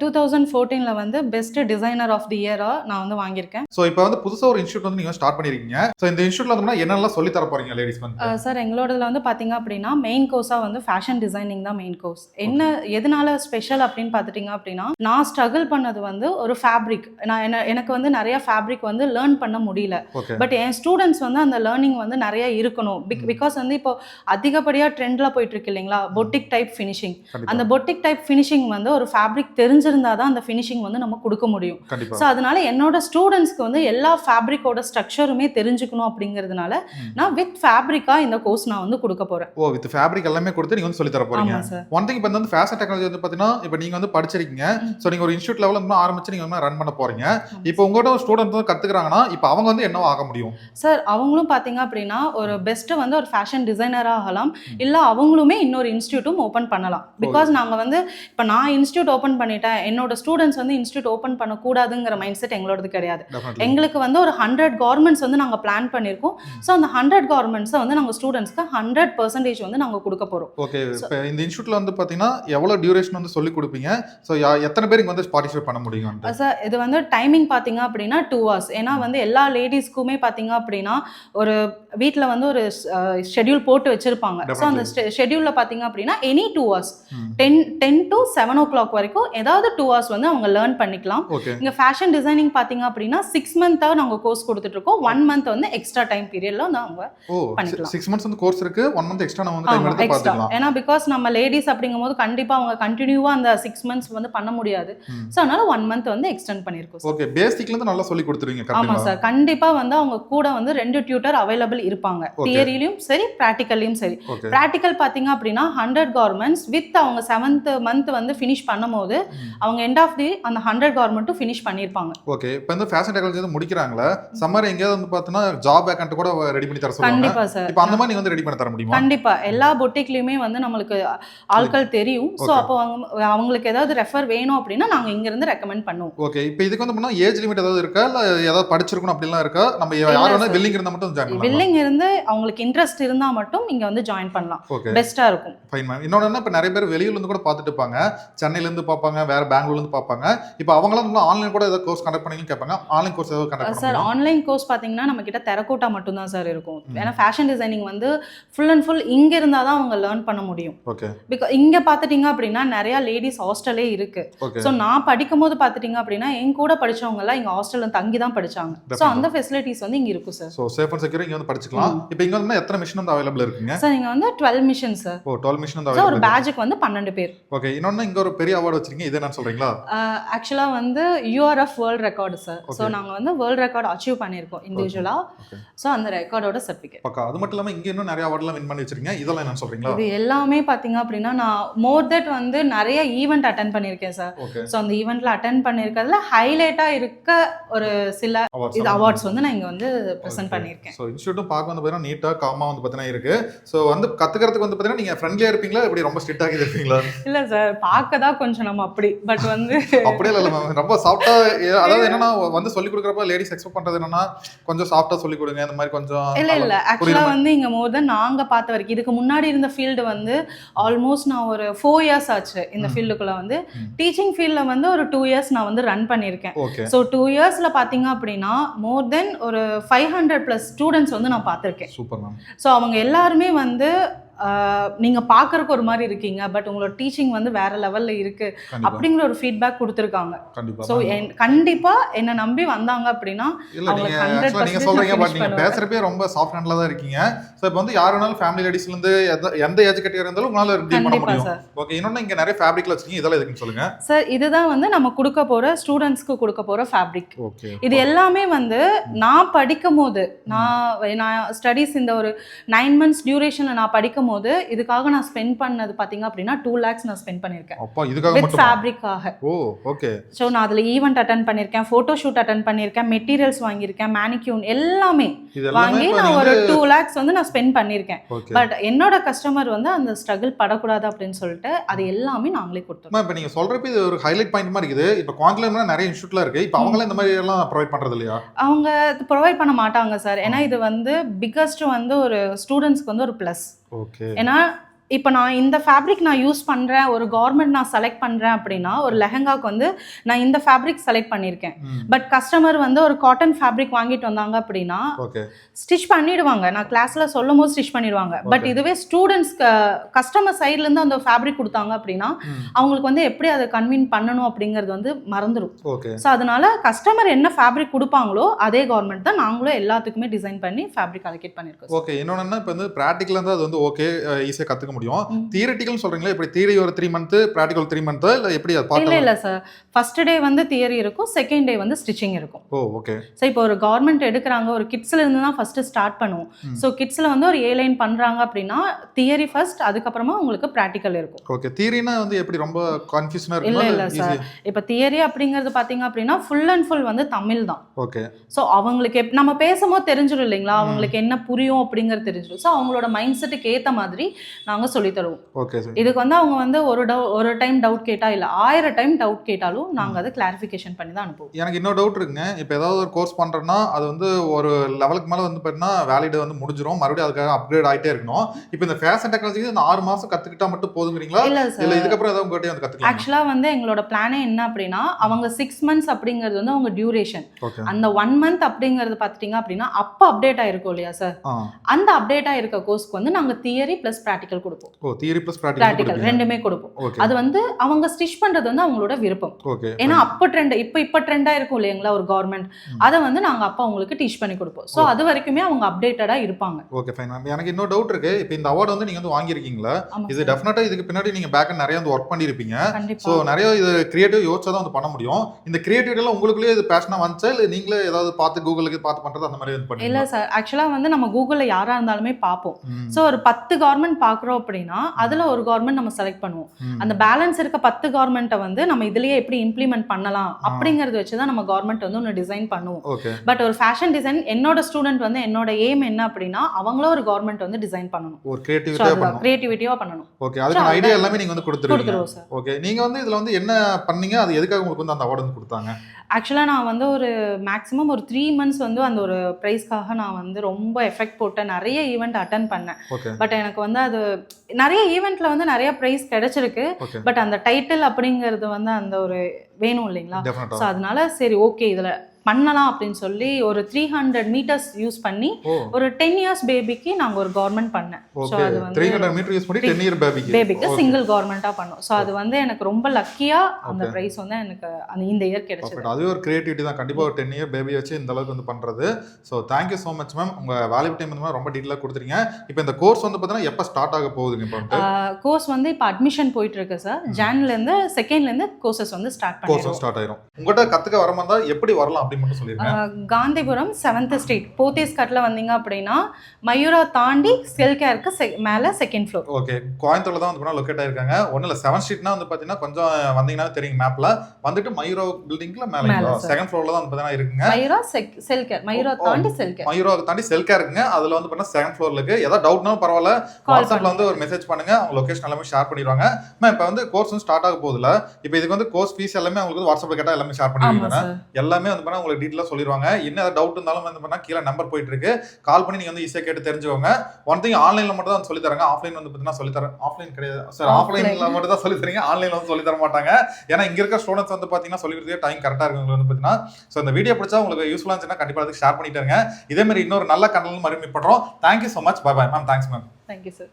Two thousand ஃபோர்டீனில் வந்து best designer of the இயராக நான் வந்து வாங்கியிருக்கேன். ஸோ இப்போ வந்து புதுசா ஒரு இன்ஸ்டியூட் வந்து நீங்க ஸ்டார்ட் பண்ணிருக்கீங்க. ஸோ இந்த இன்ஸ்டியூட்ல வந்து என்னெல்லாம் சொல்லி தர போறீங்க லேடிஸ் வந்து சார் எங்களோடதுல வந்து பார்த்தீங்க அப்படின்னா மெயின் கோர்ஸாக வந்து ஃபேஷன் டிசைனிங் தான் மெயின் கோர்ஸ் என்ன எதனால ஸ்பெஷல் அப்படின்னு பார்த்துட்டிங்க அப்படின்னா நான் ஸ்ட்ரகிள் பண்ணது வந்து ஒரு ஃபேப்ரிக் நான் என்ன எனக்கு வந்து நிறைய ஃபேப்ரிக் வந்து லேர்ன் பண்ண முடியல. பட் என் ஸ்டூடெண்ட்ஸ் வந்து அந்த லேர்னிங் வந்து நிறைய இருக்கணும். பிக் பிகாஸ் வந்து இப்போ அதிகப்படியாக ட்ரெண்டில் போயிட்டு இருக்கு இல்லைங்களா? பொட்டிக் டைப் ஃபினிஷிங் அந்த பொட்டிக் டைப் ஃபினிஷிங் வந்து ஒரு ஃபேப்ரிக் தெரிஞ்சிருந்தா தான் அந்த ஃபினிஷிங் வந்து நம்ம கொடுக்க முடியும். ஸோ அதனால என்னோட ஸ்டூடெண்ட்ஸ்க்கு வந்து எல்லா ஃபேப்ரிக்கோட ஸ்ட்ரக்சருமே தெரிஞ்சுக்கணும் அப்படிங்கிறதுனால. நான் வித் ஃபேப்ரிக்காக இந்த கோர்ஸ் நான் வந்து கொடுக்க போகிறேன் ஓ வித் ஃபேப்ரிக் எல்லாமே கொடுத்து நீங்க வந்து சொல்லி தர போறீங்க ஒன் திங் இப்போ வந்து ஃபேஷன் டெக்னாலஜி வந்து பார்த்தீங்கன்னா இப்போ நீங்கள் வந்து படிச்சிருக்கீங்க. ஸோ நீங்கள் ஒரு இன்ஸ்டியூட் லெவலில் வந்து ஆரம்பிச்சு நீங்கள் ரன் பண்ண போறீங்க. இப்போ உங்கள்கிட்ட ஒரு ஸ்டூடெண்ட் வந்து கற்றுக்குறாங்கன்னா இப்போ அவங்க வந்து என்னவா ஆக முடியும்? சார் அவங்களும் பார்த்தீங்க அப்படின்னா ஒரு பெஸ்ட்டு வந்து ஒரு ஃபேஷன் டிசைனராக ஆகலாம். இல்லை அவங்களுமே இன்னொரு இன்ஸ்டியூட்டும் ஓப்பன் பண்ணலாம். பிகாஸ் நாங்கள் வந்து இப்போ நான் இன்ஸ்டியூட் ஓப்பன் பண்ணிட்டேன் என்னோட ஸ்டூடெண்ட்ஸ் வந்து இன்ஸ்டியூட் ஓப்பன் பண்ணக்கூடாதுங்கிற மைண்ட் செட் எங்களோடது கிடையாது. எங்களுக்கு வந்து ஒரு ஹண்ட்ரட் கவர்மெண்ட்ஸ் வந்து நாங்கள் பிளான் பண்ணியிருக்கோம் ஸோ அந்த ஹண்ட்ரட் கவர்மெண்ட்ஸை வந்து நாங்கள் ஸ்டூடெண்ட்ஸ்க்கு ஹண்ட்ரட் பர்சன்டேஜ் வந்து நாங்கள் கொடுக்க போகிறோம் ஓகே இப்போ இந்த இன்ஸ்டியூட்ல வந்து பார்த்தீங்கன்னா எவ்வளோ டியூரேஷன் வந்து சொல்லி கொடுப்பீங்க? ஸோ எத்தனை பேர் இங்கே வந்து பார்ட்டிசிபேட் பண்ண முடியும் சார் இது வந்து டைமிங் பார்த்தீங்க அப்படின்னா டூ ஹவர்ஸ் ஏன்னா வந்து எல்லா லேடிஸ்க்குமே பார்த்தீங்க அப்படின்னா ஒரு வீட்டில் வந்து ஒரு ஷெட்யூல் போட்டு வச்சிருப்பாங்க. ஸோ அந்த ஷெட்யூலில் பார்த்தீங்க அப்படின்னா any two hours ten ten to seven o'clock வரைக்கும் ஏதாவது டூ ஹவர்ஸ் வந்து அவங்க லேர்ன் பண்ணிக்கலாம். இங்கே ஃபேஷன் டிசைனிங் பார்த்தீங்க அப்படின்னா சிக்ஸ் மந்த்தாக நாங்கள் கோர்ஸ் கொடுத்துட்ருக்கோம் ஒன் மந்த் வந்து எக்ஸ்ட்ரா டைம் பீரியடில் வந்து அவங்க பண்ணிக்கலாம். சிக்ஸ் மந்த்ஸ் வந்து கோர்ஸ் இருக்கு. ஒன் மந்த் எக்ஸ்ட்ரா நம்ம வந்து ஆமாம் எக்ஸ்ட்ரா ஏன்னா பிகாஸ் நம்ம லேடிஸ் அப்படிங்கும்போது கண்டிப்பாக அவங்க கண்டினியூவாக அந்த சிக்ஸ் மந்த்ஸ் வந்து பண்ண முடியாது. ஸோ அதனால ஒன் மந்த் வந்து எக்ஸ்டெண்ட் பண்ணியிருக்கோம். ஓகே பேசிக்ல இருந்து நல்லா சொல்லி கொடுத்துருவீங்க ஆமா கரெக்டுங்களா சார் கண்டிப்பா வந்து அவங்க கூட வந்து ரெண்டு டியூட்டர் அவைலபிள் இருப்பாங்க. தியரிலையும் சரி ப்ராக்டிக்கல்லையும் சரி. ப்ராக்டிக்கல் பார்த்தீங்க அப்படின்னா ஹண்ட்ரட் கவர்மெண்ட்ஸ் வித் அவங்க செவன்த் மந்த் வந்து ஃபினிஷ் பண்ணும்போது அவங்க எண்ட் ஆஃப் தி அந்த ஹண்ட்ரட் கவர்மெண்ட்டும் ஃபினிஷ் பண்ணியிருப்பாங்க. ஓகே இப்போ வந்து ஃபேஷன் டெக்னாலஜி வந்து முடிக்கிறாங்களா சம்மர் எங்கேயாவது வந்து பார்த்தீங்கன்னா ஜாப் வேக்கண்ட் கூட ரெடி பண்ணி தர கண்டிப்பா சார் இப்போ அந்த மாதிரி நீங்க வந்து ரெடி பண்ணி தர முடியுமா? கண்டிப்பா. எல்லா பொட்டிக்லயுமே வந்து நம்மளுக்கு ஆட்கள் தெரியும். ஸோ. அப்போ அவங்க அவங்களுக்கு ஏதாவது ரெஃபர் வேணும் அப்படின்னா நாங்க இங்க இருந்து ரெக்கமெண்ட் பண்ணுவோம். ஓகே இப்போ இதுக்கு வந்து பண்ணா ஏஜ் லிமிட் ஏதாவது இருக்கா? இல்ல ஏதாவது படிச்சிருக்கணும் அப்படிலாம் இருக்கா? நம்ம யார் வேணா. வில்லிங் இருந்தா மட்டும் ஜாயின் வில்லிங் இருந்து அவங்களுக்கு இன்ட்ரெஸ்ட் இருந்தா மட்டும் இங்க வந்து ஜாயின் பண்ணலாம். ஓகே பெஸ்டா இருக்கும். ஃபைன் மேம் இன்னொன்று இப்போ நிறைய பேர் வெளியூர்ல இருந்து கூட பார்த்துட்டு இருப்பாங்க. சென்னையில இருந்து பார்ப்பாங்க வேற பெங்களூர்ல இருந்து பார்ப்பாங்க. இப்போ அவங்களாம் ஆன்லைன் கூட ஏதாவது கோர்ஸ் கண்டக்ட் பண்ணி கேட்பாங்க. ஆன்லைன் கோர்ஸ் ஏதாவது கண்டக்ட் சார் ஆன்லைன் கோர்ஸ் பார்த்தீங்கன்னா நம்ம கிட்ட தெரக்கோட்டா மட்டும்தான் சார் இருக்கும். ஏன்னா ஃபேஷன் டிசைனிங் வந்து ஃபுல் அண்ட் ஃபுல் இங்க இருந்தா தான் அவங்க லேர்ன் பண்ண முடியும். ஓகே பிகாஸ் இங்க பார்த்துட்டீங்க அப்படின்னா நிறைய லேடிஸ் ஹாஸ்டலே இருக்கு. ஸோ நான் படிக்கும் போது பார்த்துட்டீங்க அப்படின்னா என் கூட படிச்சவங்க எல்லாம் இங்க ஹாஸ்டல்ல தங்கி தான் படிச்சாங்க. ஸோ. அந்த ஃபெசிலிட்டிஸ் வந்து இங்க இருக்கும் sir so safe and secure இங்க வந்து படிச்சுக்கலாம். இப்போ இங்க வந்து எத்தனை மிஷின் வந்து அவைலபிள் இருக்குங்க? சார் இங்க வந்து டுவெல் மிஷன் சார் ஓ டுவெல் மிஷின் வந்து ஒரு பேட்சுக்கு வந்து பன்னெண்டு பேர். ஓகே இன்னொன்னு இங்க ஒரு பெரிய அவார்டு வச்சிருக்கீங்க. இது என்னன்னு சொல்றீங்களா? ஆக்சுவலாக வந்து URF world record sir so. நாங்கள் வந்து வேர்ல்ட் ரெக்கார்டு அச்சீவ் பண்ணியிருக்கோம் இண்டிவிஜுவலாக. ஸோ அந்த ரெக்கார்டோட சர்டிஃபிகேட் பக்கா அது மட்டும் இல்லாம இங்க இன்னும் நிறைய அவார்ட்லாம் வின் பண்ணி வச்சிருக்கீங்க. இதெல்லாம் என்னன்னு சொல்றீங்களா? இது எல்லாமே பார்த்தீங்க அப்படின்னா நான் மோர் தட் வந்து நிறைய ஈவெண்ட் அட்டன் பண்ணியிருக்கேன் சார் ஸோ அந்த ஈவெண்ட்ல அட்டன் பண்ணியிருக்கிறதுல ஹைலைட்டாக இருக்க ஒரு சில இது அவார்ட்ஸ் வந்து நான் இங்கே வந்து ப்ரெசென்ட் பண்ணியிருக்கேன். ஸோ இன்ஸ்டியூட்டும் பார்க்க வந்து பார்த்தீங்கன்னா நீட்டாக காமா வந்து பார்த்தீங்கன்னா இருக்கு. ஸோ வந்து கத்துக்கிறதுக்கு வந்து பார்த்தீங்கன்னா நீங்க ஃப்ரெண்ட்லியா இருப்பீங்களா? இப்படி ரொம்ப ஸ்ட்ரிக்டாக இருப்பீங்களா? இல்லை சார் பார்க்க தான் கொஞ்சம் நம்ம அப்படி. பட் வந்து அப்படியே இல்லை மேம் ரொம்ப சாஃப்டா அதாவது என்னன்னா வந்து சொல்லி கொடுக்குறப்ப லேடிஸ் எக்ஸ்பெக்ட் பண்றது என்னன்னா கொஞ்சம் சாஃப்டா சொல்லி கொடுங்க இந்த மாதிரி கொஞ்சம் இல்ல இல்ல. ஆக்சுவலா. வந்து இங்க மோர் தென் நாங்க பார்த்த வரைக்கும் இதுக்கு முன்னாடி இருந்த ஃபீல்டு வந்து ஆல்மோஸ்ட் நான் ஒரு ஃபோர் இயர்ஸ் ஆச்சு இந்த. ஃபீல்டுக்குள்ள வந்து. டீச்சிங் ஃபீல்ட்ல வந்து ஒரு டூ இயர்ஸ் நான் வந்து ரன் பண்ணியிருக்கேன். ஸோ டூ இயர்ஸ்ல பாத்தீங்க அப்படின்னா மோர் தென் ஒரு ஃபைவ் ஹண்ட்ரட் ப்ளஸ் ஸ்டூடெண்ட்ஸ் வந்து நான் பார்த்துருக்கேன். சூப்பர் மேம் ஸோ அவங்க எல்லாருமே வந்து ஆஹ், நீங்க பார்க்கறக்கு ஒரு மாதிரி இருக்கீங்க பட் உங்களோட டீச்சிங் வந்து வேற லெவல்ல இருக்கு கண்டிப்பா. அப்படிங்கிற ஒரு ஃபீட்பேக் கொடுத்துருக்காங்க. ஸோ கண்டிப்பா என்ன நம்பி வந்தாங்க அப்படின்னா இல்ல அவங்க நீங்க 100% actually நீங்க நான் சொல்றீங்க பட் finish நீங்க பண்ணுவேன். பேசுறப்பே ரொம்ப சாஃப்ட் ஹேண்ட்ல தான் இருக்கீங்க. ஸோ இப்போ வந்து யார் வேணாலும் ஃபேமிலி லேடிஸ்ல இருந்து எந்த- ஏஜ் கட்டியா இருந்தாலும் உங்களால டீல் பண்ண முடியும். ஓகே இன்னொன்னு இங்க நிறைய ஃபேப்ரிக்ல வச்சிருக்கீங்க இதெல்லாம் எதுக்குன்னு சொல்லுங்க. சார் இதுதான் வந்து நம்ம கொடுக்க போற ஸ்டூடெண்ட்ஸ்க்கு கொடுக்க போற ஃபேப்ரிக் ஓகே இது எல்லாமே வந்து நான் படிக்கும் போது நான் நான் ஸ்டடீஸ் இந்த ஒரு நைன் மந்த்ஸ் டியூரேஷன்ல நான் படிக்கும் போது இதுக்காக நான் ஸ்பெண்ட் பண்ணது பாத்தீங்க அப்படின்னா டூ லேக்ஸ் நான் ஸ்பெண்ட் பண்ணியிருக்கேன். அப்பா இதுக்காக வித் ஃபேப்ரிக்காக ஓ ஓகே ஸோ நான் அதில் ஈவெண்ட் அட்டன் பண்ணியிருக்கேன் ஃபோட்டோ ஷூட் அட்டன் பண்ணியிருக்கேன் மெட்டீரியல்ஸ் வாங்கியிருக்கேன் மேனிக்யூன் எல்லாமே வாங்கி நான் ஒரு டூ லேக்ஸ் வந்து நான் ஸ்பெண்ட் பண்ணியிருக்கேன். ஓகே பட் என்னோட கஸ்டமர் வந்து அந்த ஸ்ட்ரகிள் படக்கூடாது அப்படின்னு சொல்லிட்டு அது எல்லாமே நாங்களே கொடுத்தோம் இப்ப நீங்க சொல்றப்ப இது ஒரு ஹைலைட் பாயிண்ட் மாதிரி இருக்குது. இப்ப குவாங்கில நிறைய இன்ஸ்டியூட்லாம் இருக்கு. இப்ப அவங்களே இந்த மாதிரி எல்லாம் ப்ரொவைட் பண்றது இல்லையா? அவங்க ப்ரொவைட் பண்ண மாட்டாங்க சார் ஏன்னா இது வந்து பிக்கஸ்ட் வந்து ஒரு ஸ்டூடெண்ட்ஸ்க்கு வந்து ஒரு ப்ளஸ் ஓகே ஏன்னா இப்போ நான் இந்த ஃபேப்ரிக் நான் யூஸ் பண்ணுறேன் ஒரு கவர்மெண்ட் நான் செலக்ட் பண்ணுறேன் அப்படின்னா ஒரு லெஹங்காக்கு வந்து நான் இந்த ஃபேப்ரிக் செலக்ட் பண்ணியிருக்கேன் பட் கஸ்டமர் வந்து ஒரு காட்டன் ஃபேப்ரிக் வாங்கிட்டு வந்தாங்க அப்படின்னா ஸ்டிச் பண்ணிடுவாங்க. நான் கிளாஸ்ல சொல்லும் போது ஸ்டிச் பண்ணிடுவாங்க. பட். இதுவே ஸ்டூடெண்ட்ஸ் கஸ்டமர் சைட்ல இருந்து அந்த ஃபேப்ரிக் கொடுத்தாங்க அப்படின்னா அவங்களுக்கு வந்து எப்படி அதை கன்வின் பண்ணணும் அப்படிங்கிறது வந்து மறந்துடும் ஓகே ஸோ அதனால கஸ்டமர் என்ன ஃபேப்ரிக் கொடுப்பாங்களோ அதே கவர்மெண்ட் தான் நாங்களும் எல்லாத்துக்குமே டிசைன் பண்ணி ஃபேப்ரிக் அலோகேட் பண்ணியிருக்கோம். ஓகே இன்னொன்னு இப்போ வந்து ப்ராக்டிக்கலாக அது வந்து ஓகே ஈஸியாக கற்றுக்க முடியும். தியரிட்டிக்கல் சொல்றீங்களா? இப்படி தியரி ஒரு three month practical three month இல்லை எப்படி அது இல்ல இல்ல சார் ஃபர்ஸ்ட் டே வந்து தியரி இருக்கும் செகண்ட் டே வந்து ஸ்டிச்சிங் இருக்கும். ஓ ஓகே ஸோ இப்போ ஒரு கவர்மெண்ட் எடுக்கிறாங்க ஒரு கிட்ஸ்ல இருந்து தான் ஃபர்ஸ்ட் ஸ்டார்ட் பண்ணுவோம். ஸோ கிட்ஸ்ல வந்து ஒரு ஏ லைன் பண்றாங்க அப்படின்னா தியரி ஃபர்ஸ்ட் அதுக்கப்புறமா உங்களுக்கு ப்ராக்டிக்கல் இருக்கும். ஓகே தியரினா வந்து எப்படி ரொம்ப கன்ஃபியூஷனாக இல்ல, இருக்குமா? இல்ல ஈஸி இப்போ தியரி அப்படிங்கிறது பார்த்தீங்க அப்படின்னா ஃபுல் அண்ட் ஃபுல் வந்து தமிழ் தான். ஓகே ஸோ அவங்களுக்கு நம்ம பேசும்போது தெரிஞ்சிடும் இல்லைங்களா? அவங்களுக்கு என்ன புரியும் அப்படிங்கிறது தெரிஞ்சிடும் ஸோ அவங்களோட மைண்ட் செட்டுக்கு ஏற்ற மாதிரி நாங்கள் சொல்லி தருவோம். ஓகே சார் இதுக்கு வந்து அவங்க வந்து ஒரு டவு ஒரு டைம் டவுட் கேட்டா இல்லை ஆயிரம் டைம் டவுட் கேட்டாலும் நாங்கள் அதை கிளாரிஃபிகேஷன் பண்ணி தான் அனுப்புவோம். எனக்கு இன்னொரு டவுட் இருக்குங்க. இப்போ ஏதாவது ஒரு கோர்ஸ் பண்ணுறேன்னா அது வந்து ஒரு லெவலுக்கு மேலே வந்து பார்த்தீங்கன்னா வேலிட் வந்து முடிஞ்சிரும். மறுபடியும் அதுக்காக அப்கிரேட் ஆகிட்டே இருக்கணும். இப்போ இந்த ஃபேஷன் டெக்னாலஜி இந்த ஆறு மாதம் கற்றுக்கிட்டா மட்டும் போதுங்கிறீங்களா? இல்லை இல்லை இதுக்கப்புறம் ஏதாவது உங்கள்கிட்ட வந்து கற்றுக்கலாம் ஆக்சுவலாக வந்து எங்களோட பிளானே என்ன அப்படின்னா அவங்க சிக்ஸ் மந்த்ஸ் அப்படிங்கிறது வந்து அவங்க டியூரேஷன் அந்த ஒன் மந்த் அப்படிங்கிறது பார்த்துட்டிங்க அப்படின்னா அப்போ அப்டேட் ஆயிருக்கும் இல்லையா சார் அந்த அப்டேட் ஆயிருக்க கோர்ஸ்க்கு வந்து நாங்கள் தியரி ப்ளஸ் ப்ராக்டிக்கல் கொடுப்போம். ஓ தியரி ப்ளஸ் ப்ராக்டிக்கல் ரெண்டுமே கொடுப்போம். அது வந்து அவங்க ஸ்டிச் பண்றது வந்து அவங்களோட விருப்பம். ஓகே ஏன்னா அப்போ ட்ரெண்ட் இப்போ இப்போ ட்ரெண்டா இருக்கும் இல்லைங்களா ஒரு கவர்மெண்ட். அதை வந்து நாங்க அப்போ அவங்களுக்கு டீச் பண்ணி கொடுப்போம். ஸோ அது வரைக்குமே அவங்க அப்டேட்டடா இருப்பாங்க. ஓகே ஃபைன் மேம் எனக்கு இன்னொரு டவுட் இருக்கு. இப்போ இந்த அவார்டு வந்து நீங்க வந்து வாங்கியிருக்கீங்களா? இது. டெஃபினட்டா இதுக்கு பின்னாடி நீங்க பேக் நிறைய வந்து ஒர்க் பண்ணியிருப்பீங்க. ஸோ நிறைய இது கிரியேட்டிவ் யோசிச்சா தான் வந்து பண்ண முடியும். இந்த கிரியேட்டிவிட்டி எல்லாம் உங்களுக்குள்ளே இது பேஷனா வந்துச்சா? இல்லை நீங்களே ஏதாவது பார்த்து கூகுளுக்கு பார்த்து பண்றது அந்த மாதிரி வந்து இல்ல சார் ஆக்சுவலா வந்து நம்ம கூகுள்ல யாரா இருந்தாலுமே பார்ப்போம். ஸோ ஒரு பத்து கவர்மெண்ட் பார்க்குறோம் அப்படின்னா அதுல ஒரு கவர்மெண்ட் நம்ம செலக்ட் பண்ணுவோம். அந்த பேலன்ஸ் இருக்க பத்து கவர்மெண்ட்டை வந்து நம்ம இதுலயே எப்படி இம்ப்ளிமெண்ட் பண்ணலாம் அப்படிங்கறத வச்சு தான் நம்ம கவர்மெண்ட் வந்து ஒன்று டிசைன் பண்ணுவோம். பட் ஒரு ஃபேஷன் டிசைன் என்னோட ஸ்டூடெண்ட் வந்து என்னோட எய்ம் என்ன அப்படின்னா அவங்களும் ஒரு கவர்மெண்ட் வந்து டிசைன் பண்ணணும். ஒரு கிரியேட்டிவிட்டியா பண்ணணும். ஓகே. அதுக்கான ஐடியா எல்லாமே நீங்க வந்து கொடுத்துருவீங்க. Sir okay. நீங்க வந்து இதுல வந்து என்ன பண்ணீங்க? அது எதுக்காக உங்களுக்கு வந்து அந்த அவார்டு வந்து கொடுத்தாங்க? ஆக்சுவலாக நான் வந்து ஒரு மேக்ஸிமம் ஒரு த்ரீ மந்த்ஸ் வந்து அந்த ஒரு ப்ரைஸ்க்காக நான் வந்து ரொம்ப எஃபெக்ட் போட்டேன் நிறைய ஈவெண்ட் அட்டன் பண்ணேன். பட் எனக்கு வந்து அது நிறைய ஈவெண்ட்ல வந்து நிறைய ப்ரைஸ் கிடைச்சிருக்கு. பட் அந்த டைட்டில் அப்படிங்கிறது வந்து அந்த ஒரு வேணும் இல்லைங்களா? ஸோ அதனால சரி ஓகே இதில் பண்ணலாம் அப்படின்னு சொல்லி ஒரு த்ரீ ஹண்ட்ரட் மீட்டர்ஸ் யூஸ் பண்ணி ஒரு டென் இயர்ஸ் பேபிக்கு நாங்கள் ஒரு கவர்மெண்ட் பண்ணேன். ஸோ அது வந்து பேபிக்கு பேபிக்கு சிங்கிள் கவர்மெண்ட்டாக பண்ணோம். ஸோ அது வந்து எனக்கு ரொம்ப லக்கியாக அந்த. ப்ரைஸ் வந்து எனக்கு அந்த இந்த இயர் கிடைச்சது. அதுவே ஒரு கிரியேட்டிவிட்டி தான். கண்டிப்பாக ஒரு டென் இயர் பேபி வச்சு இந்த அளவுக்கு வந்து பண்ணுறது so thank you so much ma'am உங்கள் வேல்யூ டைம் வந்து ரொம்ப டீட்டெயிலாக கொடுத்துருங்க இப்போ இந்த கோர்ஸ் வந்து பார்த்தீங்கன்னா எப்போ ஸ்டார்ட் ஆக போகுதுங்க இப்போ கோர்ஸ் வந்து இப்போ அட்மிஷன் போயிட்டு இருக்கு சார் ஜான்லேருந்து செகண்ட்லேருந்து கோர்சஸ் வந்து ஸ்டார்ட் பண்ணிடுவோம் ஸ்டார்ட் ஆயிரும். உங்கள்கிட்ட கற்றுக்க வர மாதிரி இருந்தால் எப்படி வரலாம் மட்டும் சொல்லிருங்க. ஆஹ் காந்திபுரம் செவன்த் ஸ்ட்ரீட் போத்தீஸ் கட்டில் வந்தீங்க அப்படின்னா மயூரா தாண்டி செல்கேருக்கு செ மேலே செகண்ட் ஃப்ளோர் ஓகே. கோயம்புத்தூர்ல தான் வந்து லொக்கேட் ஆயிருக்காங்க. ஒன்றும் இல்லை செவன் ஸ்ட்ரீட்னா வந்து பார்த்தீங்கன்னா கொஞ்சம் வந்தீங்கன்னா தெரியும் மேப்ல வந்துட்டு மயூரோ பில்டிங்ல மேலே. செகண்ட் ஃப்ளோர்ல தான் வந்து பார்த்தீங்கன்னா இருக்குங்க. Mayura check Cellcare Mayura. தாண்டி செல்கேர் மயூரோ தாண்டி செல்கா இருக்குங்க. அதுல வந்து பார்த்தீங்கன்னா செகண்ட் ஃப்ளோர்ல இருக்கு. ஏதாவது டவுட்னாலும் பரவாயில்ல. வாட்ஸ்அப்ல வந்து ஒரு மெசேஜ் பண்ணுங்க. அவங்க லொகேஷன் எல்லாமே ஷேர் பண்ணிடுவாங்க. மேம் இப்போ வந்து கோர்ஸ் வந்து ஸ்டார்ட் ஆக போகுதுல இப்போ இதுக்கு வந்து கோர்ஸ் ஃபீஸ் எல்லாமே உங்களுக்கு வந்து வாட்ஸ்அப்ல கேட்டா எல்லாமே ஷேர் பண்ணிடுவாங்க எல்லாமே வந்து பண்ணா உங்களுக்கு டீட்டெயிலாக சொல்லிடுவாங்க என்ன ஏதாவது டவுட் இருந்தாலும் வந்து பண்ணா கீழே நம்பர் போயிட்டு இருக்கு கால் பண்ணி நீங்க வந்து ஈஸியாக கேட்டு தெரிஞ்சுக்கோங்க. ஒன் திங் ஆன்லைன்ல மட்டும் தான் சொல்லி தராங்க. ஆஃப்லைன் வந்து பார்த்தீங்கன்னா சொல்லி தரேன் ஆஃப்லைன் கிடையாது. சார். ஆஃப்லைன்ல மட்டும் தான் சொல்லி தரீங்க. ஆன்லைன்ல வந்து சொல்லி தர மாட்டாங்க. ஏன்னா இங்க இருக்க ஸ்டூடெண்ட்ஸ் வந்து பார்த்தீங்கன்னா சொல்லி கொடுத்தே டைம் கரெக்டாக இருக்கு வந்து பார்த்தீங்கன்னா ஸோ இந்த வீடியோ பிடிச்சா உங்களுக்கு யூஸ்ஃபுல்லாக இருந்துச்சுன்னா கண்டிப்பாக அதுக்கு ஷேர் பண்ணிட்டு இருங்க இதே மாதிரி இன்னொரு நல்ல கண்டல் மறுபடியும் பண்றோம். Thank you so much bye bye ma'am thanks ma'am thank you sir